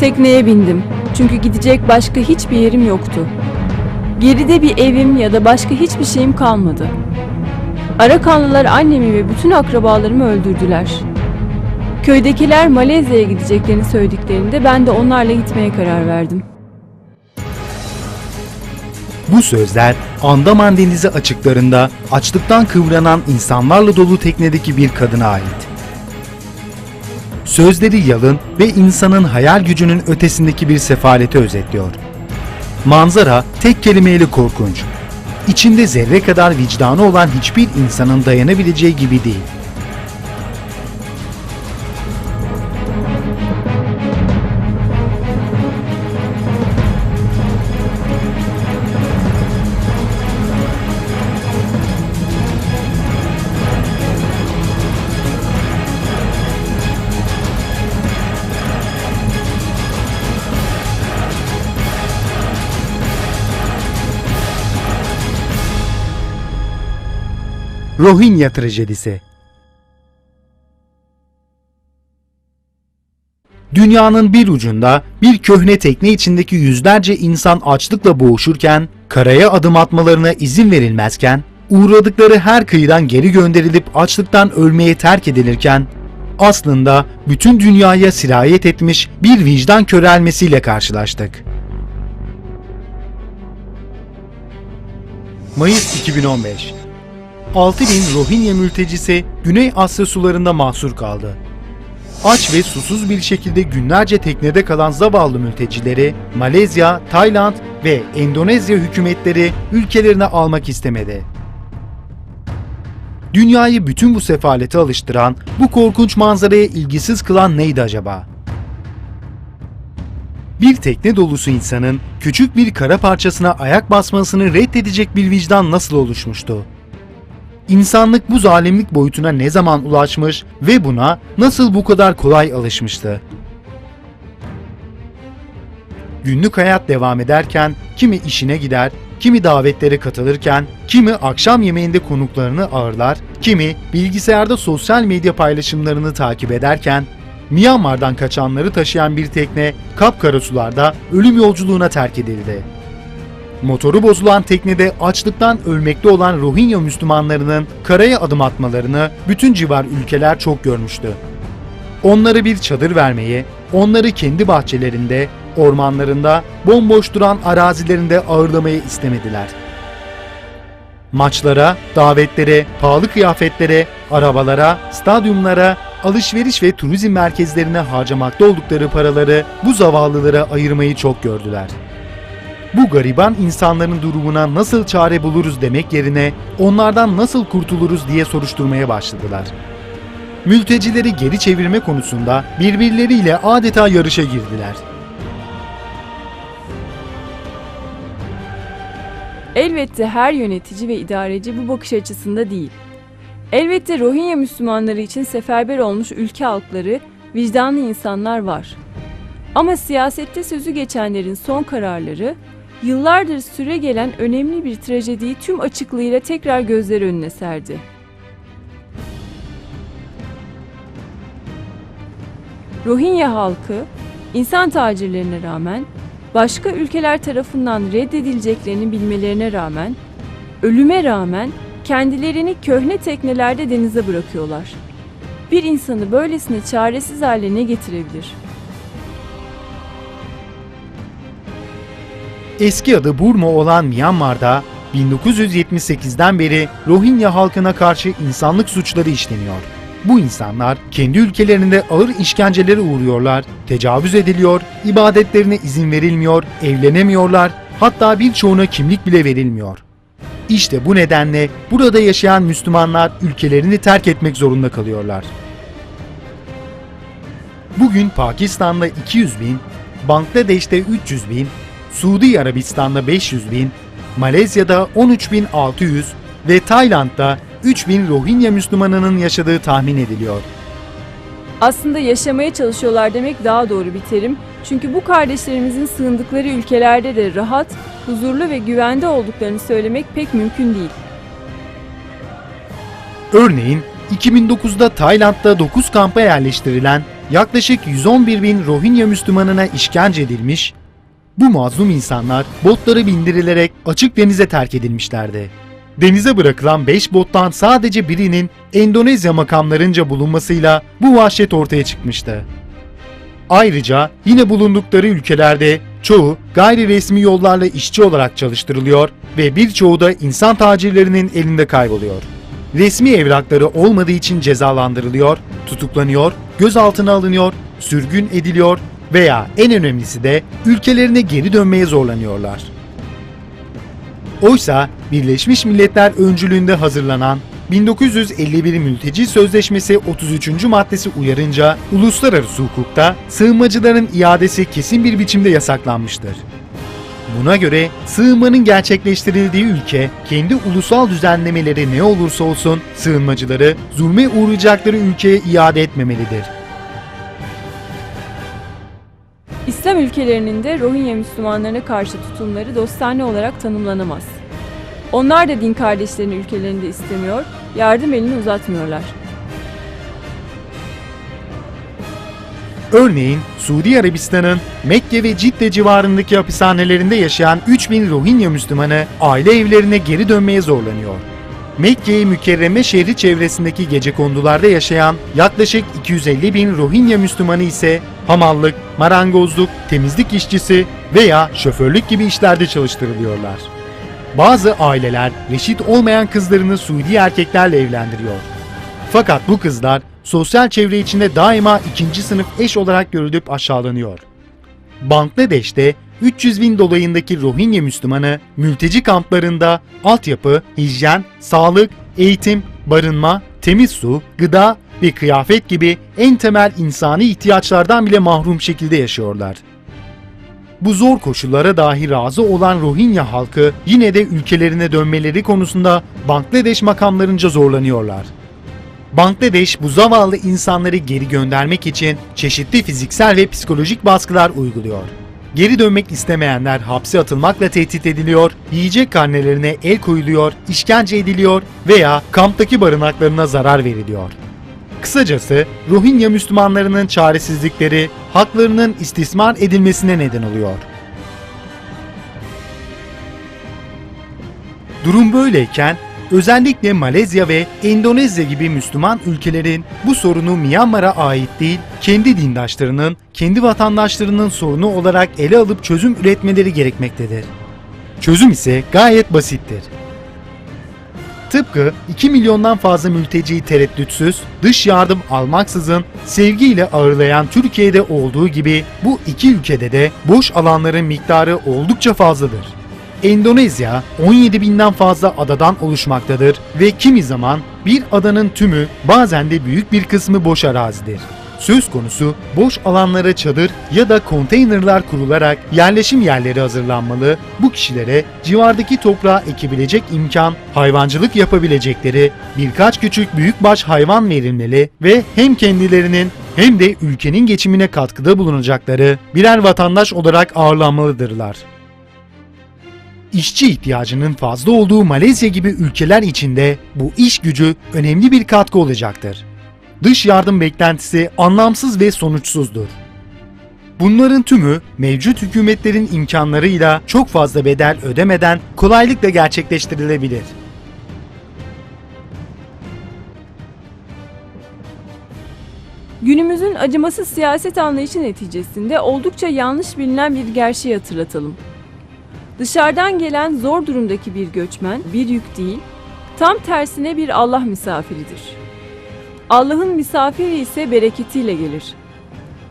Tekneye bindim. Çünkü gidecek başka hiçbir yerim yoktu. Geride bir evim ya da başka hiçbir şeyim kalmadı. Arakanlılar annemi ve bütün akrabalarımı öldürdüler. Köydekiler Malezya'ya gideceklerini söylediklerinde ben de onlarla gitmeye karar verdim. Bu sözler Andaman Denizi açıklarında açlıktan kıvranan insanlarla dolu teknedeki bir kadına ait. Sözleri yalın ve insanın hayal gücünün ötesindeki bir sefaleti özetliyor. Manzara tek kelimeyle korkunç. İçinde zerre kadar vicdanı olan hiçbir insanın dayanabileceği gibi değil. Rohingya trajedisi. Dünyanın bir ucunda bir köhne tekne içindeki yüzlerce insan açlıkla boğuşurken, karaya adım atmalarına izin verilmezken, uğradıkları her kıyıdan geri gönderilip açlıktan ölmeye terk edilirken, aslında bütün dünyaya sirayet etmiş bir vicdan körelmesiyle karşılaştık. Mayıs 2015 6000 Rohingya mültecisi Güney Asya sularında mahsur kaldı. Aç ve susuz bir şekilde günlerce teknede kalan zavallı mültecileri Malezya, Tayland ve Endonezya hükümetleri ülkelerine almak istemedi. Dünyayı bütün bu sefalete alıştıran, bu korkunç manzaraya ilgisiz kılan neydi acaba? Bir tekne dolusu insanın küçük bir kara parçasına ayak basmasını reddedecek bir vicdan nasıl oluşmuştu? İnsanlık bu zalimlik boyutuna ne zaman ulaşmış ve buna nasıl bu kadar kolay alışmıştı? Günlük hayat devam ederken kimi işine gider, kimi davetlere katılırken, kimi akşam yemeğinde konuklarını ağırlar, kimi bilgisayarda sosyal medya paylaşımlarını takip ederken, Myanmar'dan kaçanları taşıyan bir tekne kapkara sularda ölüm yolculuğuna terk edildi. Motoru bozulan teknede açlıktan ölmekte olan Rohingya Müslümanlarının karaya adım atmalarını bütün civar ülkeler çok görmüştü. Onlara bir çadır vermeyi, onları kendi bahçelerinde, ormanlarında, bomboş duran arazilerinde ağırlamayı istemediler. Maçlara, davetlere, pahalı kıyafetlere, arabalara, stadyumlara, alışveriş ve turizm merkezlerine harcamakta oldukları paraları bu zavallılara ayırmayı çok gördüler bu gariban insanların durumuna nasıl çare buluruz demek yerine onlardan nasıl kurtuluruz diye soruşturmaya başladılar. Mültecileri geri çevirme konusunda birbirleriyle adeta yarışa girdiler. Elbette her yönetici ve idareci bu bakış açısında değil. Elbette Rohingya Müslümanları için seferber olmuş ülke halkları, vicdanlı insanlar var. Ama siyasette sözü geçenlerin son kararları, yıllardır süre gelen önemli bir trajediyi tüm açıklığıyla tekrar gözler önüne serdi. Rohingya halkı, insan tacirlerine rağmen, başka ülkeler tarafından reddedileceklerini bilmelerine rağmen, ölüme rağmen kendilerini köhne teknelerde denize bırakıyorlar. Bir insanı böylesine çaresiz hale ne getirebilir? Eski adı Burma olan Myanmar'da 1978'den beri Rohingya halkına karşı insanlık suçları işleniyor. Bu insanlar kendi ülkelerinde ağır işkencelere uğruyorlar, tecavüz ediliyor, ibadetlerine izin verilmiyor, evlenemiyorlar, hatta birçoğuna kimlik bile verilmiyor. İşte bu nedenle burada yaşayan Müslümanlar ülkelerini terk etmek zorunda kalıyorlar. Bugün Pakistan'da 200 bin, Bangladeş'te 300 bin, Suudi Arabistan'da 500 bin, Malezya'da 13.600 ve Tayland'da 3000 Rohingya Müslümanının yaşadığı tahmin ediliyor. Aslında yaşamaya çalışıyorlar demek daha doğru bir terim. Çünkü bu kardeşlerimizin sığındıkları ülkelerde de rahat, huzurlu ve güvende olduklarını söylemek pek mümkün değil. Örneğin 2009'da Tayland'da 9 kampa yerleştirilen yaklaşık 111 bin Rohingya Müslümanına işkence edilmiş, bu mazlum insanlar botlara bindirilerek açık denize terk edilmişlerdi. Denize bırakılan 5 bottan sadece birinin Endonezya makamlarınca bulunmasıyla bu vahşet ortaya çıkmıştı. Ayrıca yine bulundukları ülkelerde çoğu gayri resmi yollarla işçi olarak çalıştırılıyor ve birçoğu da insan tacirlerinin elinde kayboluyor. Resmi evrakları olmadığı için cezalandırılıyor, tutuklanıyor, gözaltına alınıyor, sürgün ediliyor veya en önemlisi de ülkelerine geri dönmeye zorlanıyorlar. Oysa Birleşmiş Milletler öncülüğünde hazırlanan 1951 Mülteci Sözleşmesi 33. maddesi uyarınca uluslararası hukukta sığınmacıların iadesi kesin bir biçimde yasaklanmıştır. Buna göre sığınmanın gerçekleştirildiği ülke kendi ulusal düzenlemeleri ne olursa olsun sığınmacıları zulme uğrayacakları ülkeye iade etmemelidir. İslam ülkelerinin de Rohingya Müslümanlarına karşı tutumları dostane olarak tanımlanamaz. Onlar da din kardeşlerini ülkelerinde istemiyor, yardım elini uzatmıyorlar. Örneğin Suudi Arabistan'ın Mekke ve Cidde civarındaki hapishanelerinde yaşayan 3000 Rohingya Müslümanı aile evlerine geri dönmeye zorlanıyor. Mekke-i Mükerreme şehri çevresindeki gecekondularda yaşayan yaklaşık 250 bin Rohingya Müslümanı ise hamallık, marangozluk, temizlik işçisi veya şoförlük gibi işlerde çalıştırılıyorlar. Bazı aileler reşit olmayan kızlarını Suudi erkeklerle evlendiriyor. Fakat bu kızlar sosyal çevre içinde daima ikinci sınıf eş olarak görülüp aşağılanıyor. Bangladeş'te 300 bin dolayındaki Rohingya Müslümanı mülteci kamplarında altyapı, hijyen, sağlık, eğitim, barınma, temiz su, gıda ve kıyafet gibi en temel insani ihtiyaçlardan bile mahrum şekilde yaşıyorlar. Bu zor koşullara dahi razı olan Rohingya halkı yine de ülkelerine dönmeleri konusunda Bangladeş makamlarınca zorlanıyorlar. Bangladeş bu zavallı insanları geri göndermek için çeşitli fiziksel ve psikolojik baskılar uyguluyor. Geri dönmek istemeyenler hapse atılmakla tehdit ediliyor, yiyecek karnelerine el koyuluyor, işkence ediliyor veya kamptaki barınaklarına zarar veriliyor. Kısacası Rohingya Müslümanlarının çaresizlikleri haklarının istismar edilmesine neden oluyor. Durum böyleyken özellikle Malezya ve Endonezya gibi Müslüman ülkelerin bu sorunu Myanmar'a ait değil, kendi dindaşlarının, kendi vatandaşlarının sorunu olarak ele alıp çözüm üretmeleri gerekmektedir. Çözüm ise gayet basittir. Tıpkı 2 milyondan fazla mülteciyi tereddütsüz, dış yardım almaksızın sevgiyle ağırlayan Türkiye'de olduğu gibi bu iki ülkede de boş alanların miktarı oldukça fazladır. Endonezya 17 binden fazla adadan oluşmaktadır ve kimi zaman bir adanın tümü bazen de büyük bir kısmı boş arazidir. Söz konusu boş alanlara çadır ya da konteynerlar kurularak yerleşim yerleri hazırlanmalı, bu kişilere civardaki toprağa ekebilecek imkan, hayvancılık yapabilecekleri birkaç küçük büyükbaş hayvan verilmeli ve hem kendilerinin hem de ülkenin geçimine katkıda bulunacakları birer vatandaş olarak ağırlanmalıdırlar. İşçi ihtiyacının fazla olduğu Malezya gibi ülkeler içinde bu iş gücü önemli bir katkı olacaktır. Dış yardım beklentisi anlamsız ve sonuçsuzdur. Bunların tümü mevcut hükümetlerin imkanlarıyla çok fazla bedel ödemeden kolaylıkla gerçekleştirilebilir. Günümüzün acımasız siyaset anlayışı neticesinde oldukça yanlış bilinen bir gerçeği hatırlatalım. Dışarıdan gelen zor durumdaki bir göçmen bir yük değil, tam tersine bir Allah misafiridir. Allah'ın misafiri ise bereketiyle gelir.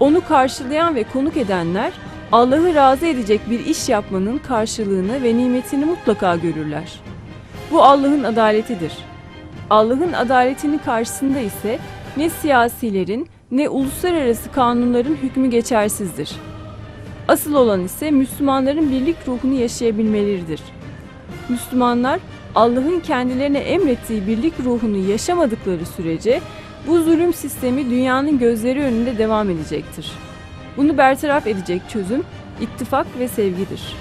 Onu karşılayan ve konuk edenler Allah'ı razı edecek bir iş yapmanın karşılığını ve nimetini mutlaka görürler. Bu Allah'ın adaletidir. Allah'ın adaletinin karşısında ise ne siyasilerin ne uluslararası kanunların hükmü geçersizdir. Asıl olan ise Müslümanların birlik ruhunu yaşayabilmeleridir. Müslümanlar Allah'ın kendilerine emrettiği birlik ruhunu yaşamadıkları sürece bu zulüm sistemi dünyanın gözleri önünde devam edecektir. Bunu bertaraf edecek çözüm ittifak ve sevgidir.